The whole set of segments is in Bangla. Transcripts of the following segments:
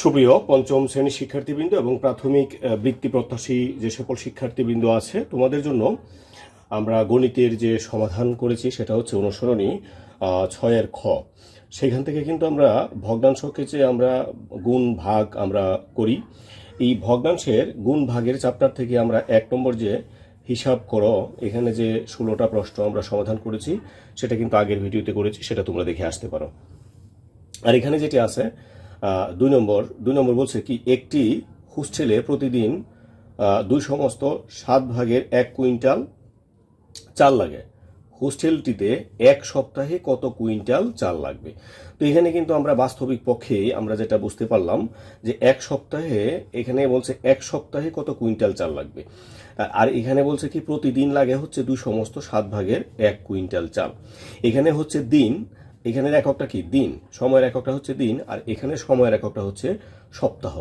সুপ্রিয় পঞ্চম শ্রেণির শিক্ষার্থীবৃন্দ এবং প্রাথমিক বৃত্তি প্রত্যাশী যে সকল শিক্ষার্থীবৃন্দ আছে, তোমাদের জন্য আমরা গণিতের যে সমাধান করেছি সেটা হচ্ছে অনুসরণী ছয়ের খ। সেখান থেকে কিন্তু আমরা ভগ্নাংশকে যে আমরা গুণ ভাগ আমরা করি। এই ভগ্নাংশের গুণ ভাগের চ্যাপ্টার থেকে আমরা এক নম্বর যে হিসাব করো, এখানে যে ষোলোটা প্রশ্ন আমরা সমাধান করেছি, সেটা কিন্তু আগের ভিডিওতে করেছি, সেটা তোমরা দেখে আসতে পারো। আর এখানে যেটি আছে দুই নম্বর দুই নম্বর বলছে কি, একটি হোস্টেলে প্রতিদিন দুই সমস্ত সাত ভাগের এক কুইন্টাল চাল লাগে। হোস্টেলটিতে এক সপ্তাহে কত কুইন্টাল চাল লাগবে? তো এখানে কিন্তু আমরা বাস্তবিক পক্ষে আমরা যেটা বুঝতে পারলাম যে এক সপ্তাহে, এখানে বলছে এক সপ্তাহে কত কুইন্টাল চাল লাগবে। আর এখানে বলছে কি, প্রতিদিন লাগে হচ্ছে দুই সমস্ত সাত ভাগের এক কুইন্টাল চাল। এখানে হচ্ছে দিন এখানের এককটা কি? দিন। সময়ের এককটা হচ্ছে দিন আর এখানে সময়ের এককটা হচ্ছে সপ্তাহ।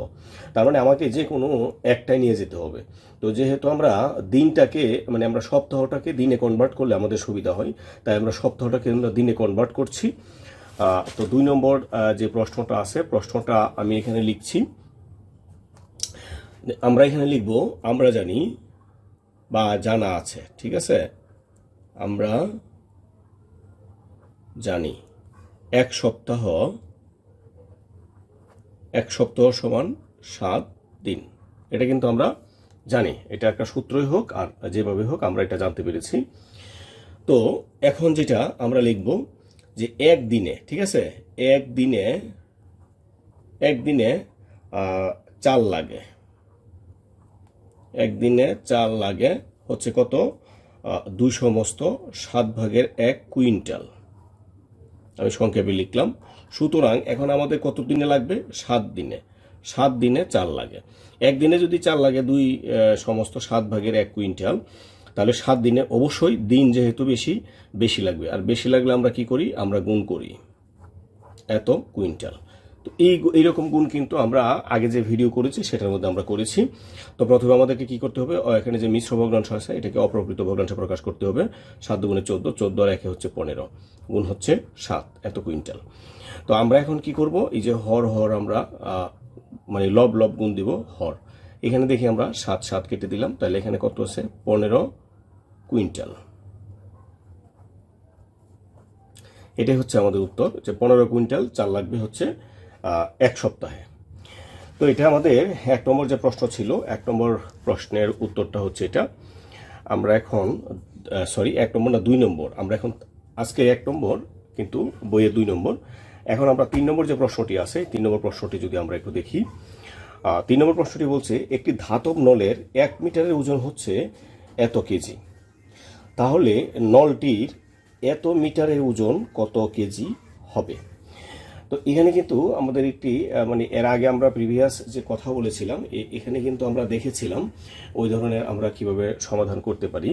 তার মানে আমাকে যে কোনো একটাই নিয়ে যেতে হবে। তো যেহেতু আমরা দিনটাকে মানে আমরা সপ্তাহটাকে দিনে কনভার্ট করলে আমাদের সুবিধা হয়, তাই আমরা সপ্তাহটাকে আমরা দিনে কনভার্ট করছি। তো দুই নম্বর যে প্রশ্নটা আছে, প্রশ্নটা আমি এখানে লিখছি। আমরা এখানে লিখব, আমরা জানি বা জানা আছে, ঠিক আছে? আমরা জানি। এক সপ্তাহ এক সপ্তাহ সমান সাত দিন। এটা কিন্তু আমরা জানি। এটা একটা সূত্রই হোক, আর যেভাবে হোক আমরা এটা জানতে পেরেছি। তো এখন যেটা আমরা লিখব যে এক দিনে, ঠিক আছে? এক দিনে একদিনে চাল লাগে। একদিনে চাল লাগে হচ্ছে কত? দুই সমস্ত সাত ভাগের এক কুইন্টাল। আমি সংক্ষেপে লিখলাম। সুতরাং এখন আমাদের কত দিনে লাগবে? সাত দিনে। সাত দিনে চাল লাগে। একদিনে যদি চাল লাগে, দুই সমস্ত সাত ভাগের এক কুইন্টাল, তাহলে সাত দিনে অবশ্যই দিন যেহেতু বেশি বেশি লাগবে। আর বেশি লাগলে আমরা কি করি? আমরা গুণ করি। এত কুইন্টাল। তো এই এইরকম গুণ কিন্তু আমরা আগে যে ভিডিও করেছি, সেটার মধ্যে আমরা করেছি। তো প্রথমে আমাদেরকে কি করতে হবে? এখানে যে মিশ্র ভগ্নাংশ আছে, এটাকে অপ্রকৃত ভগ্নাংশে প্রকাশ করতে হবে। সাত দুগুণে চোদ্দ চোদ্দ আর একে হচ্ছে পনেরো। গুণ হচ্ছে সাত, এত কুইন্টাল। তো আমরা এখন কি করব? এই যে হর হর আমরা মানে লব লব গুণ দিব হর। এখানে দেখি আমরা সাত সাত কেটে দিলাম। তাহলে এখানে কত আছে? পনেরো কুইন্টাল। এটাই হচ্ছে আমাদের উত্তর, যে পনেরো কুইন্টাল চাল লাগবে হচ্ছে এক সপ্তাহে। তো এটা আমাদের এক নম্বর যে প্রশ্ন ছিল, এক নম্বর প্রশ্নের উত্তরটা হচ্ছে এটা। আমরা এখন সরি এক নম্বর না দুই নম্বর। আমরা এখন আজকে এক নম্বর, কিন্তু বইয়ের দুই নম্বর। এখন আমরা তিন নম্বর যে প্রশ্নটি আছে তিন নম্বর প্রশ্নটি যদি আমরা একটু দেখি তিন নম্বর প্রশ্নটি বলছে, একটি ধাতব নলের এক মিটারের ওজন হচ্ছে এত কেজি। তাহলে নলটির এত মিটারের ওজন কত কেজি হবে? তো এখানে কিন্তু আমাদের একটি মানে এর আগে আমরা প্রিভিয়াস যে কথা বলেছিলাম এখানে কিন্তু আমরা দেখেছিলাম ওই ধরনের আমরা কীভাবে সমাধান করতে পারি।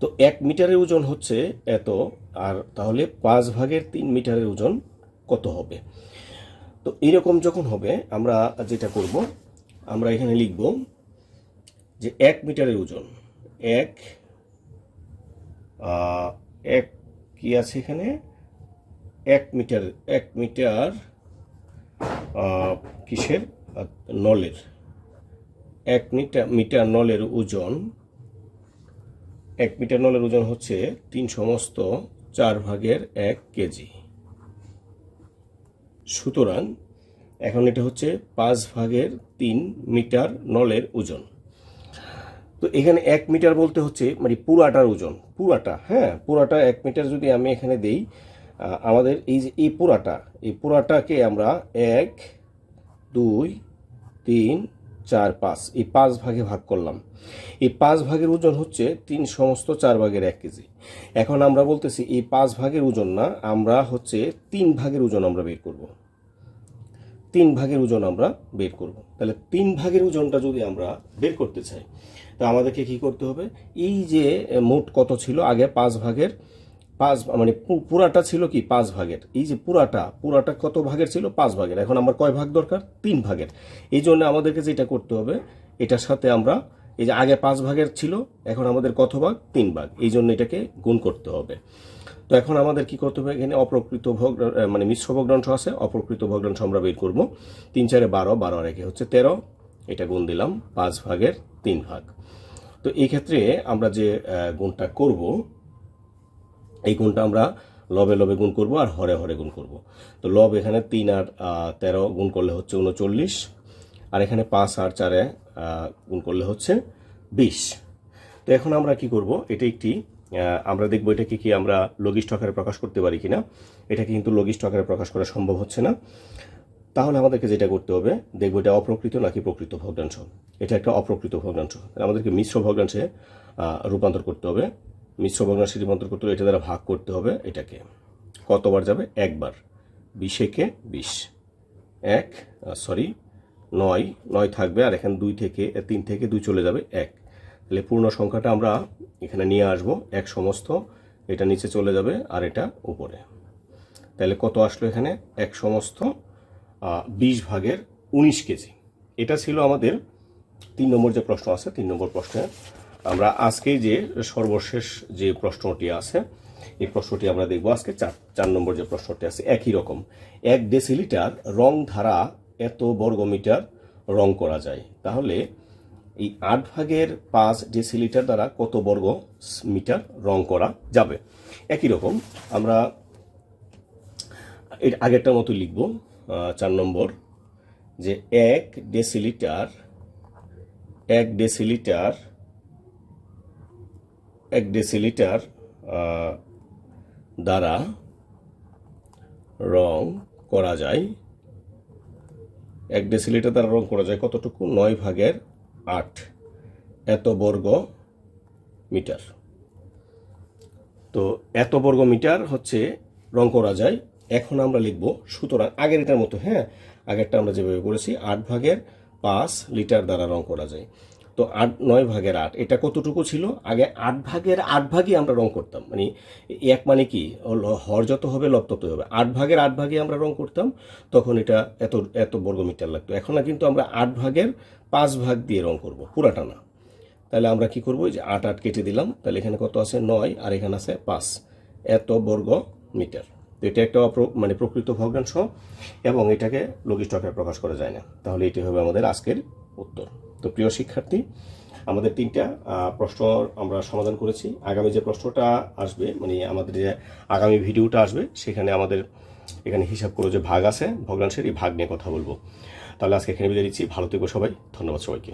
তো এক মিটারের ওজন হচ্ছে এত, আর তাহলে পাঁচ ভাগের তিন মিটারের ওজন কত হবে? তো এরকম যখন হবে, আমরা যেটা করব, আমরা এখানে লিখব যে এক মিটারের ওজন, এক এক কি আছে এখানে? এক মিটার এক মিটার কিসের? নলের। এক মিটার মিটার নলের ওজন, এক মিটার নলের ওজন হচ্ছে তিন সমস্ত চার ভাগের এক কেজি। সুতরাং এখন এটা হচ্ছে পাঁচ ভাগের তিন মিটার নলের ওজন। তো এখানে এক মিটার বলতে হচ্ছে মানে পুরাটার ওজন, পুরাটা হ্যাঁ পুরাটা এক মিটার যদি আমি এখানে দেই আমাদের এই যে, এই পুরাটা, এই পুরাটাকে আমরা এক, দুই, তিন, চার, পাঁচ, এই পাঁচ ভাগে ভাগ করলাম। এই পাঁচ ভাগের ওজন হচ্ছে তিন সমস্ত চার ভাগের এক কেজি। এখন আমরা বলতেছি এই পাঁচ ভাগের ওজন না, আমরা হচ্ছে তিন ভাগের ওজন আমরা বের করব। তিন ভাগের ওজন আমরা বের করব। তাহলে তিন ভাগের ওজনটা যদি আমরা বের করতে চাই, তা আমাদেরকে কি করতে হবে? এই যে মোট কত ছিল? আগে পাঁচ ভাগের পাঁচ মানে পুরাটা ছিল কি পাঁচ ভাগের। এই যে পুরাটা পুরাটা কত ভাগের ছিল? পাঁচ ভাগের। এখন আমার কয় ভাগ দরকার? তিন ভাগের। এই জন্য আমাদেরকে যেটা করতে হবে, এটার সাথে আমরা এই যে আগে পাঁচ ভাগের ছিল, এখন আমাদের কত ভাগ? তিন ভাগ। এই জন্য এটাকে গুণ করতে হবে। তো এখন আমাদের কি করতে হবে? এখানে অপ্রকৃত ভগ্ন মানে মিশ্র ভগ্নাংশ আছে। অপ্রকৃত ভগ্নাংশ আমরা বের করব। তিন চারে বারো বারো আর একে হচ্ছে তেরো। এটা গুণ দিলাম, পাঁচ ভাগের তিন ভাগ। তো এই ক্ষেত্রে আমরা যে গুণটা করব এই গুণটা আমরা লবে লবে গুণ করব আর হরে হরে গুণ করব। তো লব এখানে তিন আর তেরো গুণ করলে হচ্ছে উনচল্লিশ। আর এখানে পাঁচ আর চারে গুণ করলে হচ্ছে বিশ। তো এখন আমরা কি করব? এটা একটি আমরা দেখব এটাকে কি আমরা লঘিষ্ঠ আকারে প্রকাশ করতে পারি কিনা। এটাকে কিন্তু লঘিষ্ঠ আকারে প্রকাশ করা সম্ভব হচ্ছে না। তাহলে আমাদেরকে যেটা করতে হবে, দেখব এটা অপ্রকৃত নাকি প্রকৃত ভগ্নাংশ। এটা একটা অপ্রকৃত ভগ্নাংশ। আমাদেরকে মিশ্র ভগ্নাংশে রূপান্তর করতে হবে। মিশ্র ভগ্নাংশে রূপান্তর করতে এটা দ্বারা ভাগ করতে হবে এটাকে। কতবার যাবে? একবার। বিশেকে বিশ। এক সরি নয়। নয় থাকবে আর এখানে দুই থেকে তিন থেকে দুই চলে যাবে এক। তাহলে পূর্ণ সংখ্যাটা আমরা এখানে নিয়ে আসব। এক সমস্ত, এটা নিচে চলে যাবে আর এটা উপরে। তাহলে কত আসলো এখানে? এক সমস্ত বিশ ভাগের উনিশ কেজি। এটা ছিল আমাদের তিন নম্বর যে প্রশ্ন আছে, তিন নম্বর প্রশ্নে আমরা আজকে যে সর্বশেষ যে প্রশ্নটি আছে, এই প্রশ্নটি আমরা দেখব আজকে। চার চার নম্বর যে প্রশ্নটি আছে, একই রকম। এক ডেসিলিটার রং ধারা এত বর্গমিটার রং করা যায়। তাহলে এই আট ভাগের পাঁচ ডেসিলিটার দ্বারা কত বর্গ মিটার রং করা যাবে? একই রকম, আমরা এর আগেরটার মতো লিখব চার নম্বর, যে এক ডেসিলিটার এক ডেসিলিটার এক ডেসিলিটার দ্বারা রং করা যায়। এক ডেসিলিটার দ্বারা রং করা যায় কতটুকু? নয় ভাগের আট। এত বর্গ মিটার। তো এত বর্গ মিটার হচ্ছে রং করা যায়। এখন আমরা লিখব, সুতরাং আগের এটার মতো হ্যাঁ? আগেরটা আমরা যেভাবে করেছি, আট ভাগের পাঁচ লিটার দ্বারা রং করা যায়। তো আট, নয় ভাগের আট, এটা কতটুকু ছিল? আগে আট ভাগের আট ভাগই আমরা রং করতাম। মানে এক মানে কি? হর যত হবে, লব হবে। আট ভাগের আট ভাগে আমরা রং করতাম, তখন এটা এত এত বর্গ মিটার লাগতো। এখন কিন্তু আমরা আট ভাগের পাঁচ ভাগ দিয়ে রং করব, পুরাটা না। তাহলে আমরা কি করব? যে আট আট কেটে দিলাম, তাহলে এখানে কত আছে? নয়, আর এখানে আছে পাঁচ। এত বর্গ মিটার তো এটা একটা মানে প্রকৃত ভগ্নাংশ, এবং এটাকে আকারে প্রকাশ করা যায় না। তাহলে এটি হবে আমাদের আজকের উত্তর। তো প্রিয় শিক্ষার্থী, আমাদের তিনটা প্রশ্ন আমরা সমাধান করেছি। আগামী যে প্রশ্নটা আসবে মানে আমাদের যে আগামী ভিডিওটা আসবে, সেখানে আমাদের এখানে হিসাব করে যে ভাগ আছে, ভগ্নাংশের এই ভাগ নিয়ে কথা বলব। তাহলে আজকে এখানে বিদায় দিচ্ছি ভালো থেকো সবাই। ধন্যবাদ সবাইকে।